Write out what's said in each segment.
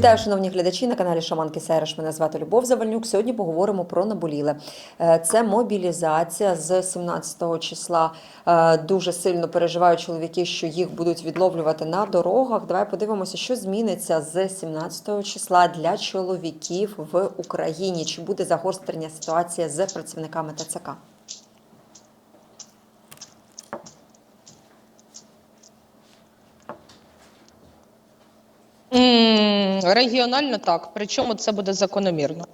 Вітаю, шановні глядачі на каналі Шаманки Сайраш. Мене звати Любов Завальнюк. Сьогодні поговоримо про наболіле. Е, Це мобілізація з 17 числа. Е, Дуже сильно переживають чоловіки, що їх будуть відловлювати на дорогах. Давай подивимося, що зміниться з 17 числа для чоловіків в Україні. Чи буде загострення ситуація з працівниками ТЦК? М, Регіонально так, причому це буде закономірно.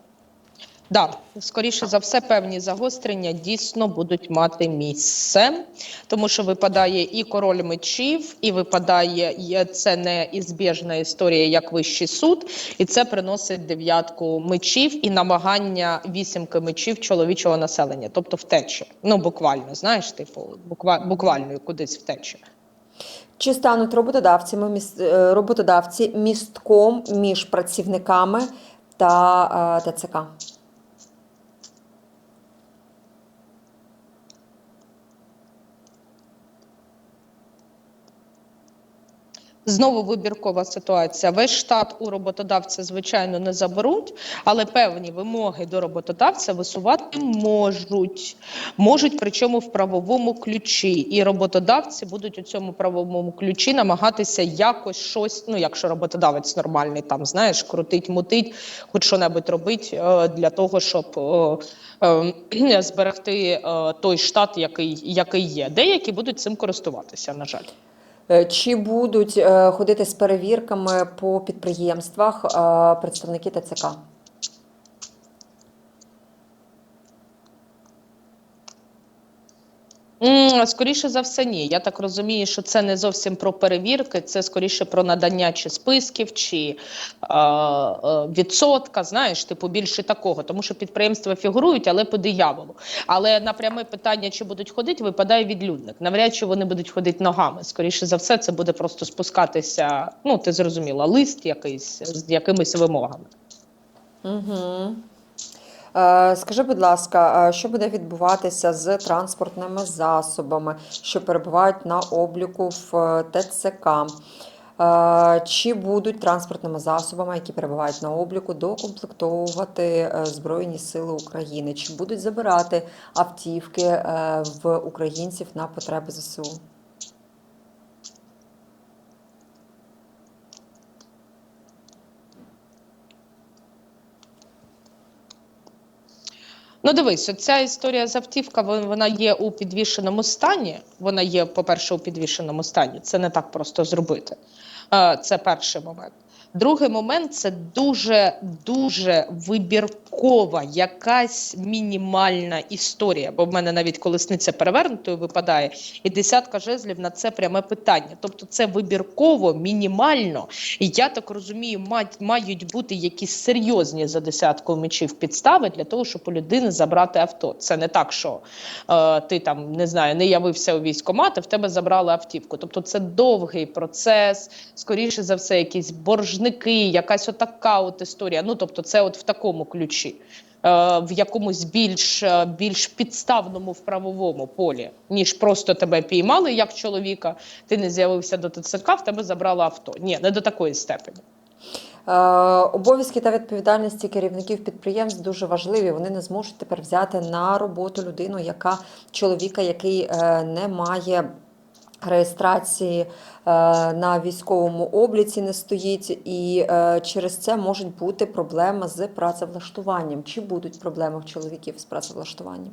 Да, скоріше за все, певні загострення дійсно будуть мати місце, тому що випадає і король мечів, і випадає це не ізбіжна історія, як вищий суд, і це приносить дев'ятку мечів і намагання вісімки мечів чоловічого населення, тобто втечі. Ну буквально, знаєш, типу, буква, буквально кудись втечі. Чи стануть роботодавцями е, роботодавці містком між працівниками та е, ТЦК? Знову вибіркова ситуація. Весь штат у роботодавця, звичайно, не заберуть, але певні вимоги до роботодавця висувати можуть. Можуть, причому в правовому ключі. І роботодавці будуть у цьому правовому ключі намагатися якось щось, ну якщо роботодавець нормальний, там знаєш, крутить, мутить, хоч що-небудь робить е, для того, щоб е, е, зберегти той штат, який, який є. Деякі будуть цим користуватися, на жаль. Е, Чи будуть е, ходити з перевірками по підприємствах е, представники ТЦК? Скоріше за все, ні. Я так розумію, що це не зовсім про перевірки, це скоріше про надання чи списків, чи е, відсотка. Знаєш, типу більше такого, тому що підприємства фігурують, але по дияволу. Але на пряме питання, чи будуть ходити, випадає відлюдник. Навряд чи вони будуть ходити ногами. Скоріше за все, це буде просто спускатися. Ну, ти зрозуміла, лист якийсь з якимись вимогами. Угу. Е, Скажи, будь ласка, е, що буде відбуватися з транспортними засобами, що перебувають на обліку в е, ТЦК? Чи будуть транспортними засобами, які перебувають на обліку, докомплектовувати Збройні Сили України? Чи будуть забирати автівки в українців на потреби ЗСУ? Ну, дивись, ця історія з автівка вон- вона є у підвішеному стані. Вона є, по-перше, у підвішеному стані. Це не так просто зробити. Е, Це перший момент. Другий момент це дуже дуже вибіркова, якась мінімальна історія. Бо в мене навіть колесниця перевернутою випадає, і десятка жезлів на це пряме питання. Тобто, це вибірково, мінімально. І я так розумію, мать- мають бути якісь серйозні за десятку мечів підстави для того, щоб у людини забрати авто. Це не так, що е, ти там не знаю, не явився у військкомат, і в тебе забрали автівку. Тобто, це довгий процес, скоріше за все, якісь боржники, якась отака от історія. Ну тобто, це от в такому ключі. е, В якомусь більш, е, більш підставному в правовому полі, ніж просто тебе піймали як чоловіка, ти не з'явився до ТЦК, в тебе забрали авто. Ні, не до такої степені. Е, Обов'язки та відповідальності керівників підприємств дуже важливі. Вони не зможуть тепер взяти на роботу людину, яка чоловіка, який не має реєстрації е, на військовому обліці, не стоїть, і е, через це можуть бути проблеми з працевлаштуванням. Чи будуть проблеми в чоловіків з працевлаштуванням?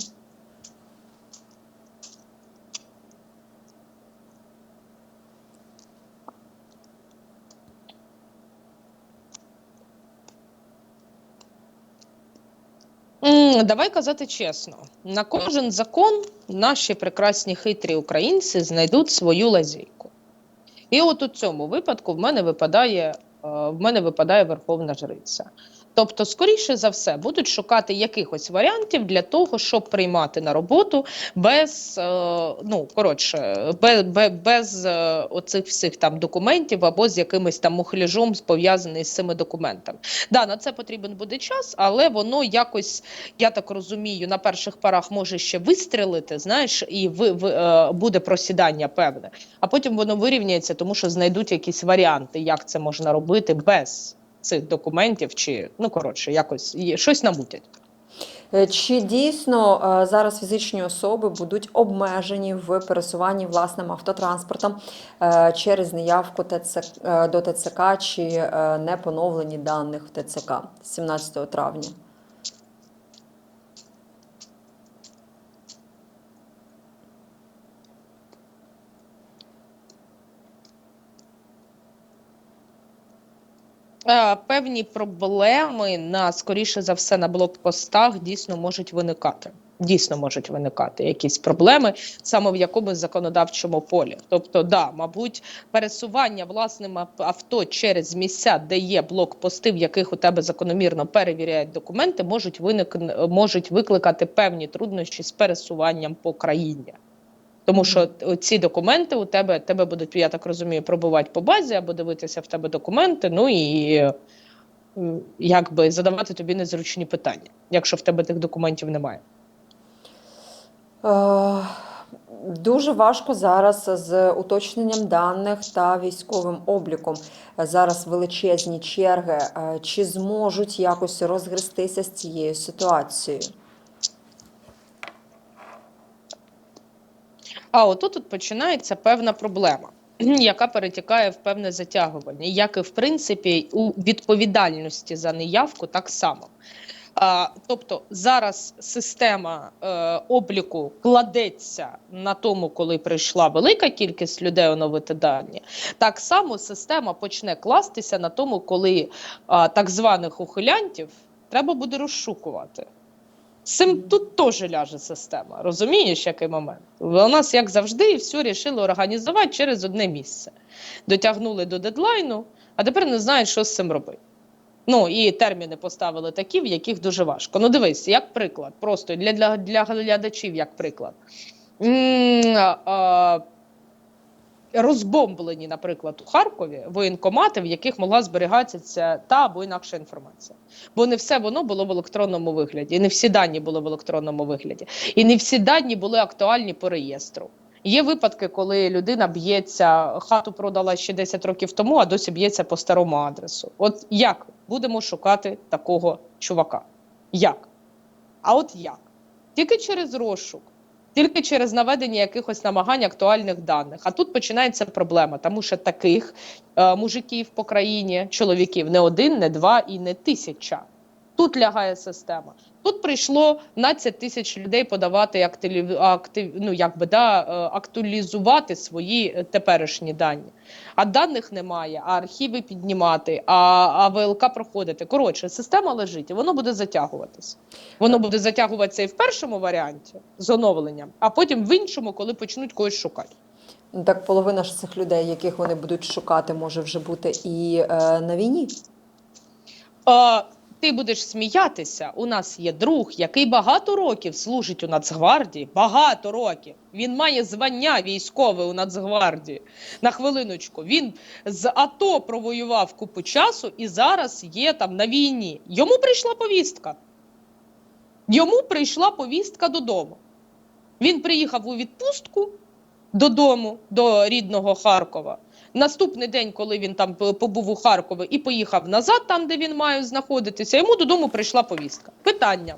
Давай казати чесно, на кожен закон наші прекрасні хитрі українці знайдуть свою лазійку. І от у цьому випадку в мене випадає, е, в мене випадає Верховна Жриця. Тобто, скоріше за все, будуть шукати якихось варіантів для того, щоб приймати на роботу без, е, ну коротше, без, без, без оцих всіх там документів або з якимось там мухляжом пов'язаний з цими документами. Да, на це потрібен буде час, але воно якось, я так розумію, на перших парах може ще вистрілити, знаєш, і ви, ви, е, буде просідання певне. А потім воно вирівняється, тому що знайдуть якісь варіанти, як це можна робити без цих документів, чи ну коротше, якось є- щось намутять. Е, Чи дійсно е, зараз фізичні особи будуть обмежені в пересуванні власним автотранспортом е, через неявку ТЦ, е, до ТЦК чи не поновлені даних в ТЦК 17 травня? Певні проблеми на скоріше за все на блокпостах дійсно можуть виникати. Дійсно можуть виникати якісь проблеми саме в якомусь законодавчому полі. Тобто, да, мабуть, пересування власним авто через місця, де є блокпости, в яких у тебе закономірно перевіряють документи, можуть виник... можуть викликати певні труднощі з пересуванням по країні. Тому що ці документи у тебе, тебе будуть, я так розумію, пробувати по базі або дивитися в тебе документи, ну і якби задавати тобі незручні питання, якщо в тебе тих документів немає. Е, Дуже важко зараз з уточненням даних та військовим обліком. Зараз величезні черги. Е, Чи зможуть якось розгрестися з цією ситуацією? А отут тут починається певна проблема, яка перетікає в певне затягування, як і в принципі у відповідальності за неявку так само. А, тобто зараз система е, обліку кладеться на тому, коли прийшла велика кількість людей оновити дані. Так само система почне кластися на тому, коли а, так званих ухилянтів треба буде розшукувати. Цим тут теж ляже система. Розумієш, який момент? У нас, як завжди, все рішили організувати через одне місце. Дотягнули до дедлайну, а тепер не знають, що з цим робити. Ну і терміни поставили такі, в яких дуже важко. Ну, дивись, як приклад, просто для, для, для глядачів, як приклад. М, а, розбомблені, наприклад, у Харкові воєнкомати, в яких могла зберігатися та або інакша інформація. Бо не все воно було в електронному вигляді, і не всі дані були в електронному вигляді, і не всі дані були актуальні по реєстру. Є випадки, коли людина б'ється, хату продала ще 10 років тому, а досі б'ється по старому адресу. От як будемо шукати такого чувака? Як? А от як? Тільки через розшук, тільки через наведення якихось намагань актуальних даних. А тут починається проблема, тому що таких е, мужиків по країні, чоловіків не один, не два і не тисяча. Тут лягає система. Тут прийшло 12 тисяч людей подавати активі, актив, ну, якби, да, е, актуалізувати свої е, теперішні дані. А даних немає, а архіви піднімати, а, а ВЛК проходити. Коротше, система лежить, і воно буде затягуватися. Воно буде затягуватися і в першому варіанті з оновленням, а потім в іншому, коли почнуть когось шукати. Так половина ж цих людей, яких вони будуть шукати, може вже бути і е, на війні. Е, ти будеш сміятися. У нас є друг, який багато років служить у Нацгвардії. Багато років. Він має звання військове у Нацгвардії. На хвилиночку. Він з АТО провоював купу часу і зараз є там на війні. Йому прийшла повістка. Йому прийшла повістка додому. Він приїхав у відпустку додому, до рідного Харкова. Наступний день, коли він там побув у Харкові і поїхав назад, там де він має знаходитися, йому додому прийшла повістка. Питання.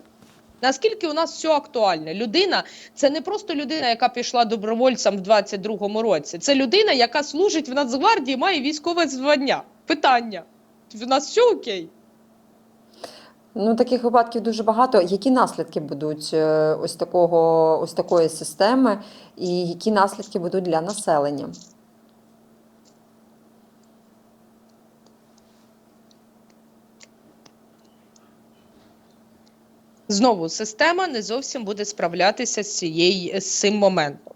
Наскільки у нас все актуальне? Людина це не просто людина, яка пішла добровольцем в 22-му році. Це людина, яка служить в Нацгвардії, має військове звання. Питання. У нас все окей. Ну, таких випадків дуже багато. Які наслідки будуть е, ось такого, ось такої системи, і які наслідки будуть для населення? Знову система не зовсім буде справлятися з цією з цим моментом.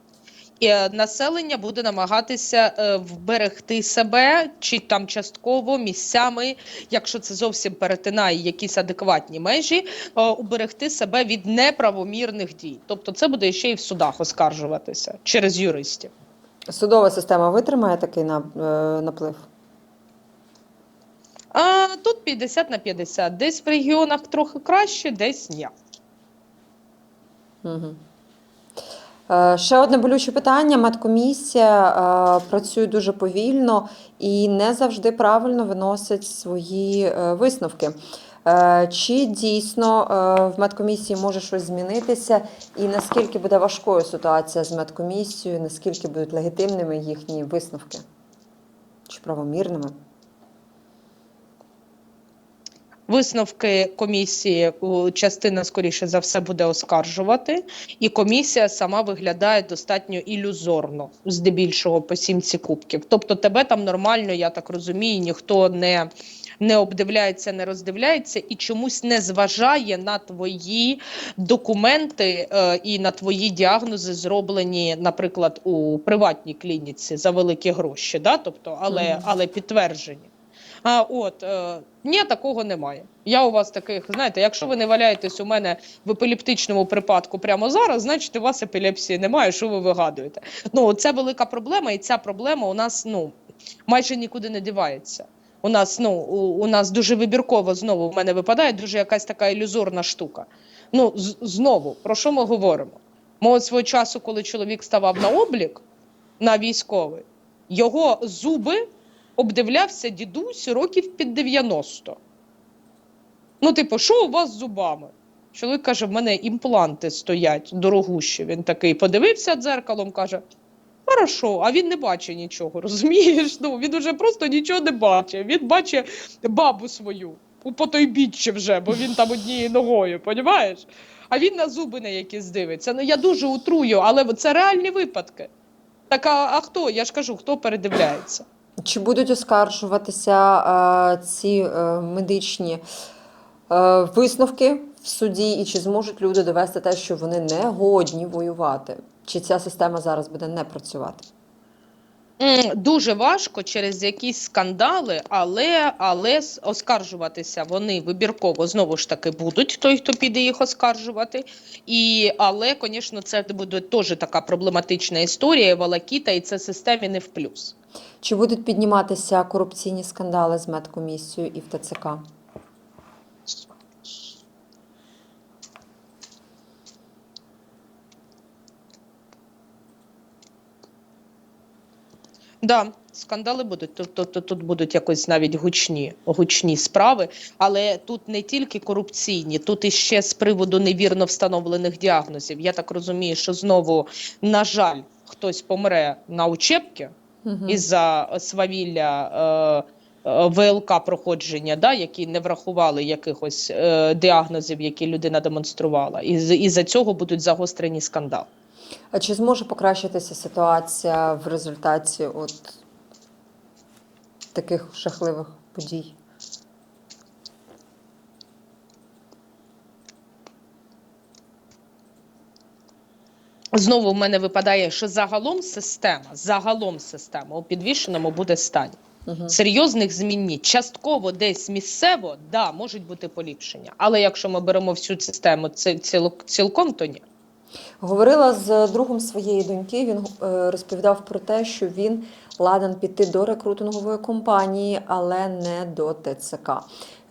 І е, населення буде намагатися е, вберегти себе чи там частково місцями, якщо це зовсім перетинає якісь адекватні межі, е, уберегти себе від неправомірних дій. Тобто, це буде ще й в судах оскаржуватися через юристів. Судова система витримає такий наплив? А тут 50 на 50. Десь в регіонах трохи краще, десь ні. Угу. Ще одне болюче питання. Медкомісія е, працює дуже повільно і не завжди правильно виносить свої е, висновки. Чи дійсно в медкомісії може щось змінитися, і наскільки буде важкою ситуація з медкомісією, наскільки будуть легітимними їхні висновки? Чи правомірними? Висновки комісії частина, скоріше за все, буде оскаржувати, і комісія сама виглядає достатньо ілюзорно, здебільшого по сімці кубків. Тобто, тебе там нормально, я так розумію, ніхто не, не обдивляється, не роздивляється і чомусь не зважає на твої документи е, і на твої діагнози, зроблені, наприклад, у приватній клініці за великі гроші. Да? Тобто, але, але підтверджені. А от е, ні, такого немає. Я у вас таких, знаєте, якщо ви не валяєтесь у мене в епілептичному припадку прямо зараз, значить у вас епілепсії немає. Що ви вигадуєте? Ну це велика проблема, і ця проблема у нас ну майже нікуди не дівається. У нас ну у, у нас дуже вибірково знову в мене випадає дуже якась така ілюзорна штука. Ну з, знову про що ми говоримо? Ми от свого часу, коли чоловік ставав на облік на військовий, його зуби обдивлявся дідусь років під 90. Ну, типу, що у вас з зубами? Чоловік каже: в мене імпланти стоять дорогущі. Він такий подивився дзеркалом, каже: Хорошо, а він не бачить нічого, розумієш? Ну, він уже просто нічого не бачить. Він бачить бабу свою у потойбіччі вже, бо він там однією ногою, понімаєш? А він на зуби на якісь дивиться. Ну я дуже утрую, але це реальні випадки. Так, а, а хто? Я ж кажу, хто передивляється? Чи будуть оскаржуватися е, ці е, медичні е, висновки в суді, і чи зможуть люди довести те, що вони не годні воювати? Чи ця система зараз буде не працювати? Дуже важко через якісь скандали, але, але оскаржуватися вони вибірково знову ж таки будуть, той, хто піде їх оскаржувати. І, але, звісно, це буде теж така проблематична історія, волокіта, і це системі не в плюс. Чи будуть підніматися корупційні скандали з медкомісією і в ТЦК? Да, скандали будуть. Тут, тут, тут, тут будуть якось навіть гучні, гучні справи, але тут не тільки корупційні, тут іще з приводу невірно встановлених діагнозів. Я так розумію, що знову, на жаль, хтось помре на учебки Мгм. із-за свавілля е, е, ВЛК проходження, да, які не врахували якихось е, діагнозів, які людина демонструвала. І з- із-за цього будуть загострені скандали. А чи зможе покращитися ситуація в результаті от таких жахливих подій? Знову в мене випадає, що загалом система, загалом система у підвішеному буде стані. Мгм. Серйозних змін ні. Частково десь місцево, да, можуть бути поліпшення. Але якщо ми беремо всю систему ці- ціло- цілком, то ні. Говорила з другом своєї доньки. Він е, розповідав про те, що він ладен піти до рекрутингової компанії, але не до ТЦК.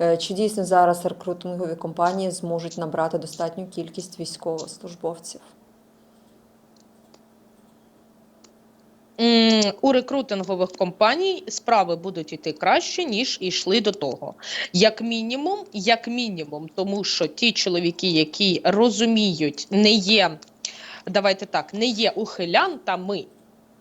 Е, Чи дійсно зараз рекрутингові компанії зможуть набрати достатню кількість військовослужбовців? У рекрутингових компаній справи будуть йти краще, ніж йшли до того. Як мінімум, як мінімум, тому що ті чоловіки, які розуміють, не є, давайте так, не є ухилянтами.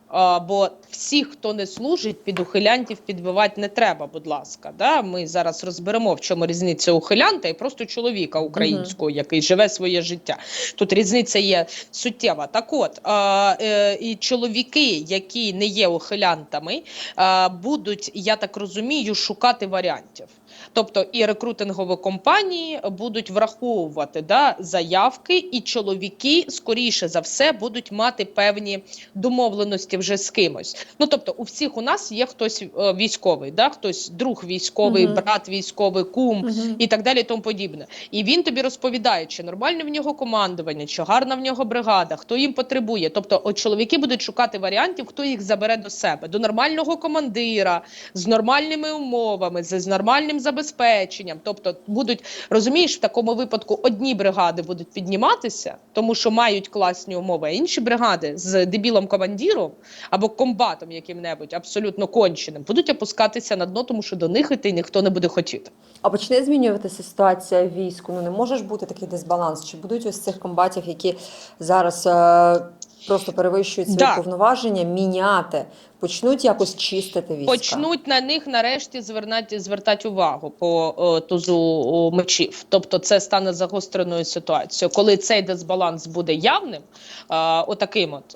А, бо всіх, хто не служить, під ухилянтів підбивати не треба, будь ласка. Да? Ми зараз розберемо, в чому різниця ухилянта і просто чоловіка українського, який живе своє життя. Тут різниця є суттєва. Так от, а, е, і чоловіки, які не є ухилянтами, а, будуть, я так розумію, шукати варіантів. Тобто і рекрутингові компанії будуть враховувати да, заявки, і чоловіки, скоріше за все, будуть мати певні домовленості вже з кимось. Ну тобто, у всіх у нас є хтось е, військовий, да, хтось друг військовий, Мгм. брат військовий, кум Мгм. і так далі, і тому подібне. І він тобі розповідає, чи нормальне в нього командування, чи гарна в нього бригада, хто їм потребує. Тобто, от чоловіки будуть шукати варіантів, хто їх забере до себе, до нормального командира з нормальними умовами, з нормальним забезпеченням. Тобто будуть розумієш, в такому випадку одні бригади будуть підніматися, тому що мають класні умови, а інші бригади з дебілом командіром або комбатом яким-небудь абсолютно конченим будуть опускатися на дно, тому що до них іти ніхто не буде хотіти. А почне змінюватися ситуація в війську. Ну не може ж бути такий дисбаланс. Чи будуть ось цих комбатів, які зараз е, просто перевищують свої Да. повноваження, міняти, почнуть якось чистити війська? Почнуть на них нарешті звернати звертати увагу по о, тузу о, мечів. Тобто це стане загостреною ситуацією. Коли цей дисбаланс буде явним, о, отаким от,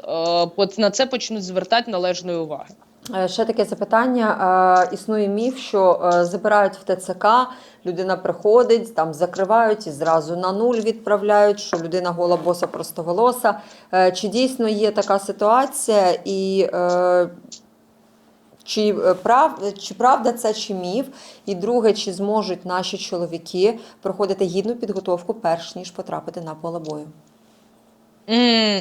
о, на це почнуть звертати належної уваги. Е, Ще таке запитання. Е, Існує міф, що е, забирають в ТЦК, людина приходить, там закривають і зразу на нуль відправляють, що людина гола боса просто волоса. Чи дійсно є така ситуація? І чи, прав, чи правда це чи міф? І друге, чи зможуть наші чоловіки проходити гідну підготовку перш ніж потрапити на поле бою?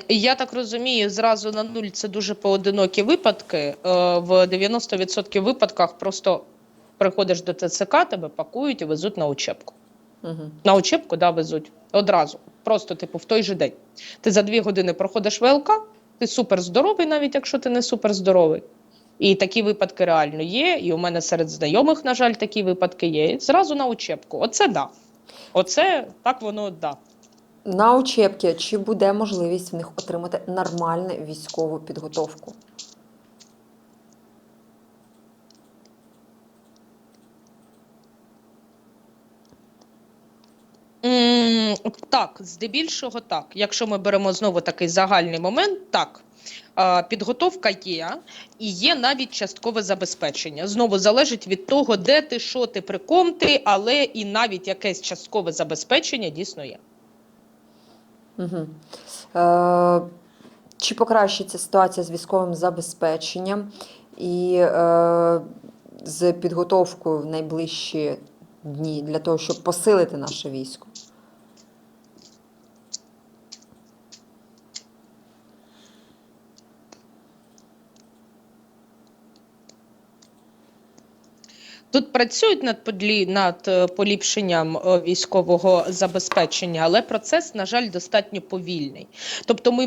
Я так розумію, зразу на нуль це дуже поодинокі випадки. Е, В 90% випадках просто приходиш до ТЦК, тебе пакують і везуть на учебку. Угу. На учебку да, везуть одразу. Просто, типу, в той же день. Ти за дві години проходиш ВЛК, ти супер здоровий, навіть якщо ти не супер здоровий. І такі випадки реально є. І у мене серед знайомих, на жаль, такі випадки є. І зразу на учебку. Оце да. Оце так воно да. На учебки, чи буде можливість в них отримати нормальну військову підготовку? Так, здебільшого так. Якщо ми беремо знову такий загальний момент, так. Підготовка є, і є навіть часткове забезпечення. Знову залежить від того, де ти, що ти, при ком ти, але і навіть якесь часткове забезпечення дійсно є. Угу. Е, чи покращиться ситуація з військовим забезпеченням і е, з підготовкою в найближчі дні для того, щоб посилити наше військо? Тут працюють над подлі над е, поліпшенням е, військового забезпечення, але процес, на жаль, достатньо повільний. Тобто, ми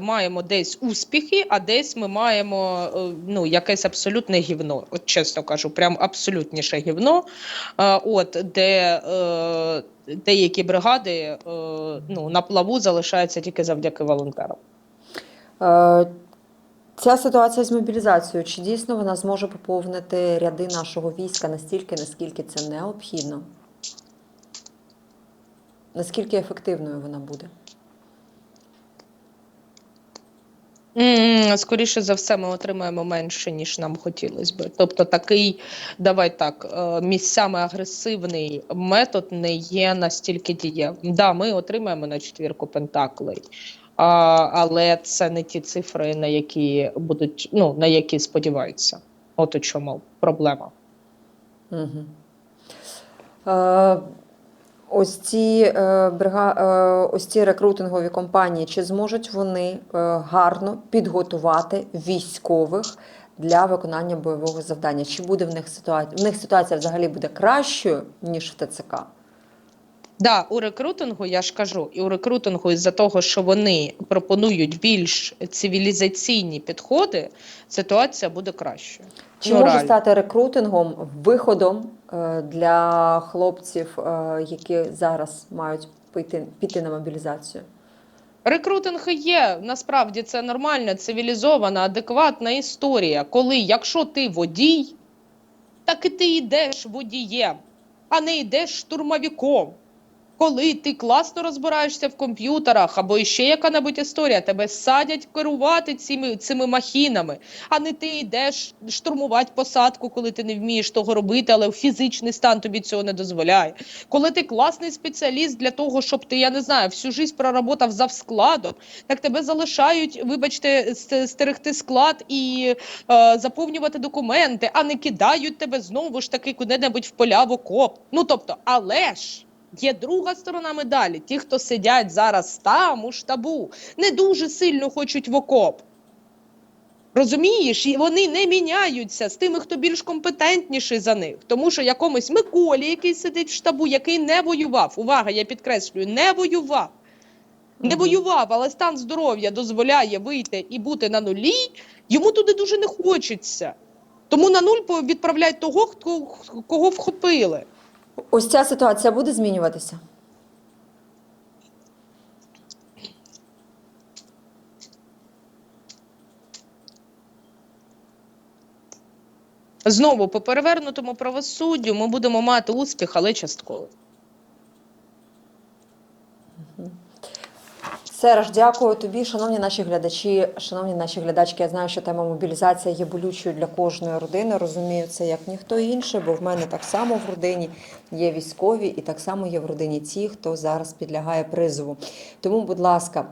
маємо десь успіхи, а десь ми маємо е, ну якесь абсолютне гівно. От чесно кажу, прям абсолютніше гівно. От де деякі бригади ну на плаву залишаються тільки завдяки волонтерам. Ця ситуація з мобілізацією, чи дійсно вона зможе поповнити ряди нашого війська настільки, наскільки це необхідно? Наскільки ефективною вона буде? Скоріше за все, ми отримаємо менше, ніж нам хотілося би. Тобто, такий, давай так, е, місцями агресивний метод не є настільки дієвим. Да, ми отримаємо на четвірку пентаклей, але це не ті цифри, на які будуть, ну на які сподіваються. От у чому проблема. Угу. Е, ось ці е, брига, е, ось ці рекрутингові компанії, чи зможуть вони е, гарно підготувати військових для виконання бойового завдання? Чи буде в них ситуація? В них ситуація взагалі буде кращою, ніж в ТЦК? Да, у рекрутингу я ж кажу, і у рекрутингу із-за того, що вони пропонують більш цивілізаційні підходи, ситуація буде кращою. Чи Ну, може реально. стати рекрутингом виходом е, для хлопців, е, які зараз мають піти, піти на мобілізацію? Рекрутинг є насправді це нормальна, цивілізована, адекватна історія. Коли, якщо ти водій, так і ти йдеш водієм, а не йдеш штурмовиком. Коли ти класно розбираєшся в комп'ютерах або ще яка-небудь історія, тебе садять керувати цими, цими махінами, а не ти йдеш штурмувати посадку, коли ти не вмієш того робити, але фізичний стан тобі цього не дозволяє. Коли ти класний спеціаліст для того, щоб ти, я не знаю, всю життя проработав за складом, так тебе залишають, вибачте, стерегти склад і е, заповнювати документи, а не кидають тебе знову ж таки куди-небудь в поля в окоп. Ну тобто, але ж. Є друга сторона медалі. Ті, хто сидять зараз там у штабу, не дуже сильно хочуть в окоп. Розумієш, і вони не міняються з тими, хто більш компетентніший за них. Тому що якомусь Миколі, який сидить в штабу, який не воював. Увага, я підкреслюю, не воював. Не воював, але стан здоров'я дозволяє вийти і бути на нулі. Йому туди дуже не хочеться. Тому на нуль відправляють того, кого вхопили. Ось ця ситуація буде змінюватися? Знову по перевернутому правосуддю ми будемо мати успіх, але частково. Серж, дякую тобі, шановні наші глядачі, шановні наші глядачки. Я знаю, що тема мобілізація є болючою для кожної родини. Розумію це як ніхто інший, бо в мене так само в родині є військові, і так само є в родині ті, хто зараз підлягає призову. Тому, будь ласка.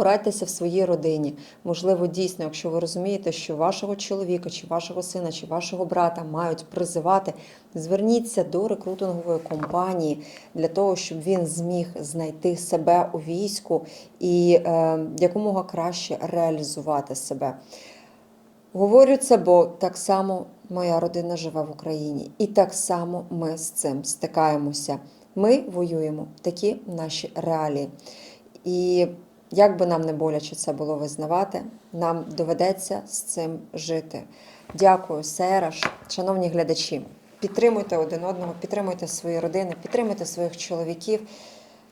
Порадьтеся в своїй родині. Можливо, дійсно, якщо ви розумієте, що вашого чоловіка, чи вашого сина, чи вашого брата мають призивати, зверніться до рекрутингової компанії для того, щоб він зміг знайти себе у війську і е, якомога краще реалізувати себе. Говорю це, бо так само моя родина живе в Україні, і так само ми з цим стикаємося. Ми воюємо такі наші реалії. І як би нам не боляче це було визнавати, нам доведеться з цим жити. Дякую, Сераш, шановні глядачі. Підтримуйте один одного, підтримуйте свої родини, підтримуйте своїх чоловіків.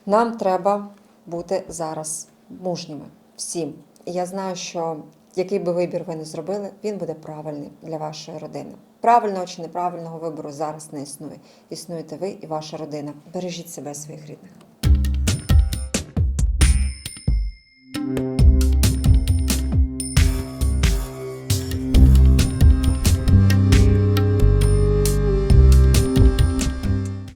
Нам треба бути зараз мужніми всім. І я знаю, що який би вибір ви не зробили, він буде правильний для вашої родини. Правильного чи неправильного вибору зараз не існує. Існуєте ви і ваша родина. Бережіть себе, своїх рідних.